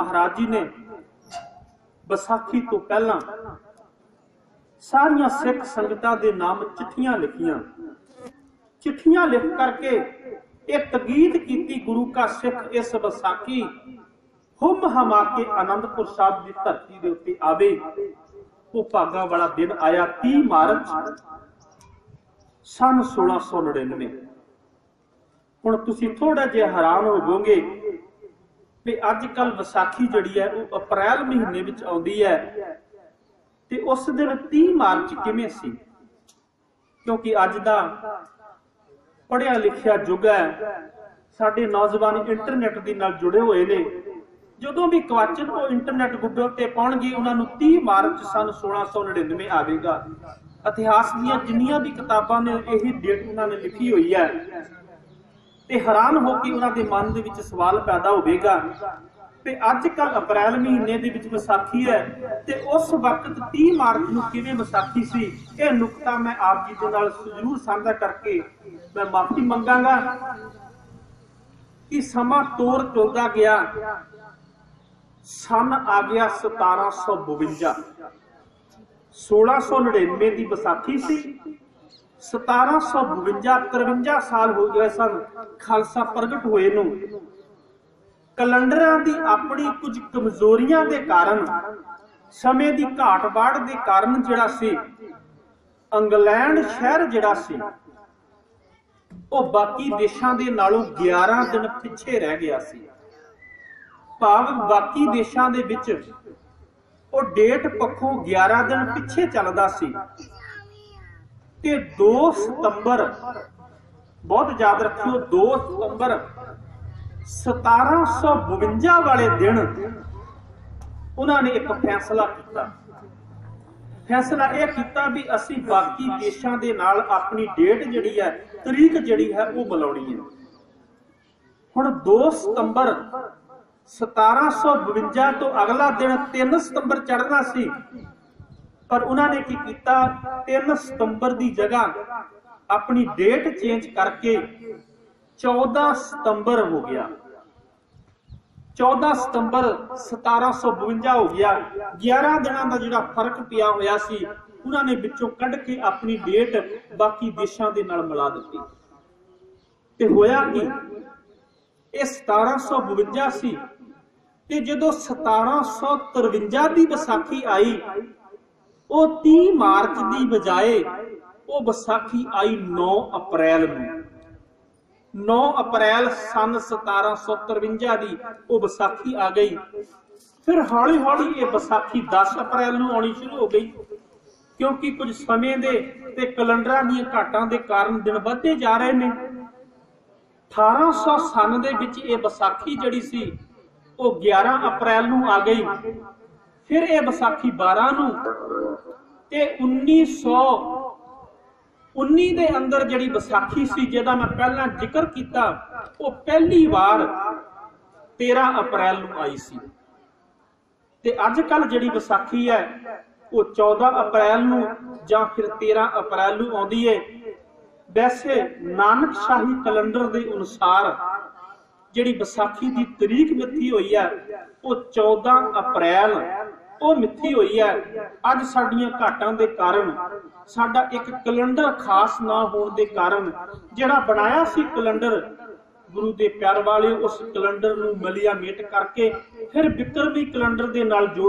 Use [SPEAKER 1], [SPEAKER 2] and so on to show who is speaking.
[SPEAKER 1] ਮਹਾਰਾਜ ਜੀ ਨੇ ਵਿਸਾਖੀ ਤੋਂ ਪਹਿਲਾਂ ਸਾਰੀਆਂ ਸਿੱਖ ਸੰਗਤਾਂ ਦੇ ਨਾਮ ਚਿੱਠੀਆਂ ਲਿਖੀਆਂ। ਚਿੱਠੀਆਂ ਲਿਖ ਕਰਕੇ ਇਹ ਤਗੀਦ ਕੀਤੀ ਗੁਰੂ ਕਾ ਸਿੱਖ ਇਸ ਵਿਸਾਖੀ ਹੁਮ ਹਮਾ ਕੇ ਆਨੰਦਪੁਰ ਸਾਹਿਬ ਦੀ ਧਰਤੀ ਦੇ ਉੱਤੇ ਆਵੇ। ਉਹ ਭਾਗਾ ਵਾਲਾ ਦਿਨ ਆਇਆ 30 ਮਾਰਚ ਸਨ 1699 ਹੁਣ ਤੁਸੀਂ ਥੋੜਾ ਜਿਹਾ ਹੈਰਾਨ ਹੋਵੋਗੇ ਵੀ ਅੱਜ ਕੱਲ ਵਿਸਾਖੀ ਜਿਹੜੀ ਹੈ ਉਹ ਅਪ੍ਰੈਲ ਮਹੀਨੇ ਵਿੱਚ ਆਉਂਦੀ ਹੈ। ਤੇ ਉਸ ਦਿਨ 30 ਮਾਰਚ ਕਿਵੇਂ ਸੀ? ਕਿਉਂਕਿ ਅੱਜ ਦਾ ਪੜਿਆ ਲਿਖਿਆ ਯੁੱਗ ਹੈ। ਸਾਡੇ ਨੌਜਵਾਨ ਇੰਟਰਨੈਟ ਦੇ ਨਾਲ ਜੁੜੇ ਹੋਏ ਨੇ। ਜਦੋਂ ਵੀ ਕਵਾਚਨ ਉਹ ਇੰਟਰਨੈਟ ਗੁੱਡੇ ਉੱਤੇ ਪਾਉਣਗੇ, ਉਹਨਾਂ ਨੂੰ 30 ਮਾਰਚ ਸਨ 1699 ਆਵੇਗਾ। ਇਤਿਹਾਸ ਦੀਆਂ ਜਿੰਨੀਆਂ ਵੀ ਕਿਤਾਬਾਂ ਨੇ, ਇਹੀ ਡੇਟ ਉਹਨਾਂ ਨੇ ਲਿਖੀ ਹੋਈ ਹੈ। ਤੇ ਹੈਰਾਨ ਹੋ ਕੇ ਉਹਨਾਂ ਦੇ ਮਨ ਦੇ ਵਿੱਚ ਸਵਾਲ ਪੈਦਾ ਹੋਵੇਗਾ ਤੇ ਅੱਜ ਕੱਲ ਅਪ੍ਰੈਲ ਮਹੀਨੇ ਦੇ ਵਿੱਚ ਵਿਸਾਖੀ ਹੈ ਤੇ ਉਸ ਵਕਤ 30 ਮਾਰਚ ਨੂੰ ਕਿਵੇਂ ਵਿਸਾਖੀ ਸੀ? ਇਹ ਨੁਕਤਾ ਮੈਂ ਆਪ ਜੀ ਦੇ ਨਾਲ ਜ਼ਰੂਰ ਸਾਂਝਾ ਕਰਕੇ ਮੈਂ ਮਾਫੀ ਮੰਗਾਂਗਾ ਕਿ ਸਮਾਂ ਤੋਰ ਤੁਰਦਾ ਗਿਆ। ਸਨ ਆ ਗਿਆ 1752 1699 ਦੀ ਵਿਸਾਖੀ ਸੀ 1752 53 ਸਾਲ ਹੋ ਗਏ ਸਨ ਖਾਲਸਾ ਪ੍ਰਗਟ ਹੋਏ ਨੂੰ। ਕੈਲੰਡਰਾਂ ਦੀ ਆਪਣੀ ਕੁਝ ਕਮਜ਼ੋਰੀਆਂ ਦੇ ਕਾਰਨ, ਸਮੇਂ ਦੀ ਘਾਟ ਬਾੜ ਦੇ ਕਾਰਨ ਜਿਹੜਾ ਸੀ, ਇੰਗਲੈਂਡ ਸ਼ਹਿਰ ਜਿਹੜਾ ਸੀ, ਉਹ ਬਾਕੀ ਦੇਸ਼ਾਂ ਦੇ ਨਾਲੋਂ 11 ਦਿਨ ਪਿੱਛੇ ਰਹਿ ਗਿਆ ਸੀ। ਭਾਵ ਬਾਕੀ ਦੇਸ਼ਾਂ ਦੇ ਵਿੱਚ ਉਹ ਡੇਟ ਪੱਖੋਂ 11 ਦਿਨ ਪਿੱਛੇ ਚੱਲਦਾ ਸੀ। ਤੇ 2 ਸਤੰਬਰ, ਬਹੁਤ ਯਾਦ ਰੱਖਿਓ 2 ਸਤੰਬਰ 1752 ਵਾਲੇ ਦਿਨ ਉਹਨਾਂ ਨੇ ਇੱਕ ਫੈਸਲਾ ਕੀਤਾ। ਫੈਸਲਾ ਇਹ ਕੀਤਾ ਵੀ ਅਸੀਂ ਬਾਕੀ ਦੇਸ਼ਾਂ ਦੇ ਨਾਲ ਆਪਣੀ ਡੇਟ ਜਿਹੜੀ ਹੈ, ਤਰੀਕ ਜਿਹੜੀ ਹੈ, ਉਹ ਮਿਲਾਉਣੀ ਹੈ। ਹੁਣ 2 ਸਤੰਬਰ 1752 ਤੋਂ ਅਗਲਾ ਦਿਨ 3 ਸਤੰਬਰ ਚੜ੍ਹਨਾ ਸੀ। ਪਰ ਉਹਨਾਂ ਨੇ ਕੀ ਕੀਤਾ? 3 ਸਤੰਬਰ ਦੀ ਜਗ੍ਹਾ ਆਪਣੀ ਡੇਟ ਚੇਂਜ ਕਰਕੇ 14 ਸਤੰਬਰ ਹੋ ਗਿਆ। 14 ਸਤੰਬਰ 1752 ਹੋ ਗਿਆ। 11 ਦਿਨਾਂ ਦਾ ਜਿਹੜਾ ਫ਼ਰਕ ਪਿਆ ਹੋਇਆ ਸੀ, ਉਹਨਾਂ ਨੇ ਵਿੱਚੋਂ ਕੱਢ ਕੇ ਆਪਣੀ ਡੇਟ ਬਾਕੀ ਦੇਸ਼ਾਂ ਦੇ ਨਾਲ ਮਿਲਾ ਦਿੱਤੀ। ਤੇ ਹੋਇਆ ਕੀ? ਇਹ 1752 ਸੀ ਤੇ ਜਦੋਂ 1753 ਦੀ ਵਿਸਾਖੀ ਆਈ ਉਹ 30 ਮਾਰਚ ਦੀ ਬਜਾਏ ਉਹ ਵਿਸਾਖੀ ਆਈ 9 ਅਪ੍ਰੈਲ ਨੂੰ। 9 ਅਪ੍ਰੈਲ ਸਨ 1753 ਦੀ ਉਹ ਵਿਸਾਖੀ ਆ ਗਈ। ਫਿਰ ਹੌਲੀ ਹੌਲੀ ਇਹ ਵਿਸਾਖੀ 10 ਅਪ੍ਰੈਲ ਨੂੰ ਆਉਣੀ ਸ਼ੁਰੂ ਹੋ ਗਈ। ਕਿਉਂਕਿ ਕੁਝ ਸਮੇਂ ਦੇ ਤੇ ਕੈਲੰਡਰਾਂ ਦੀਆਂ ਘਾਟਾਂ ਦੇ ਕਾਰਨ ਦਿਨ ਵੱਧਦੇ ਜਾ ਰਹੇ ਨੇ। 1800 ਸਨ ਦੇ ਵਿੱਚ ਇਹ ਵਿਸਾਖੀ ਜਿਹੜੀ ਸੀ, ਉਹ 11 ਅਪ੍ਰੈਲ ਨੂੰ ਆ ਗਈ। ਫਿਰ ਇਹ ਵਿਸਾਖੀ 12 ਨੂੰ ਤੇ 1900 19 ਦੇ ਅੰਦਰ ਜਿਹੜੀ ਵਿਸਾਖੀ ਸੀ, ਜਿਹਦਾ ਮੈਂ ਪਹਿਲਾਂ ਜ਼ਿਕਰ ਕੀਤਾ, ਉਹ ਪਹਿਲੀ ਵਾਰ 13 ਅਪ੍ਰੈਲ ਨੂੰ ਆਈ ਸੀ। ਤੇ ਅੱਜ ਕੱਲ ਜਿਹੜੀ ਵਿਸਾਖੀ ਹੈ, ਉਹ 14 ਅਪ੍ਰੈਲ ਨੂੰ ਜਾਂ ਫਿਰ 13 ਅਪ੍ਰੈਲ ਨੂੰ ਆਉਂਦੀ ਏ। ਵੈਸੇ ਨਾਨਕ ਸ਼ਾਹੀ ਕੈਲੰਡਰ ਦੇ ਅਨੁਸਾਰ ਜਿਹੜੀ ਵਿਸਾਖੀ ਦੀ ਤਰੀਕ ਮਿੱਥੀ ਹੋਈ ਹੈ, ਉਹ 14 ਅਪ੍ਰੈਲ ਉਹ ਮਿੱਥੀ ਹੋਈ ਹੈ। ਅੱਜ ਸਾਡੀਆਂ ਘਾਟਾਂ ਦੇ ਕਾਰਨ, ਸਾਡਾ ਇੱਕ ਕੈਲੰਡਰ ਖਾਸ ਨਾ ਹੋਣ ਦੇ ਕਾਰਨ ਜਿਹੜਾ ਬਣਾਇਆ ਸੀ ਕੈਲੰਡਰ, ਗੁਰੂ ਦੇ ਪਿਆਰ ਵਾਲੇ ਉਸ ਕੈਲੰਡਰ ਨੂੰ ਮਲੀਆ ਮੇਟ ਕਰਕੇ ਫਿਰ ਬਿਕਰਮੀ ਕੈਲੰਡਰ ਦੇ ਨਾਲ ਜੋੜ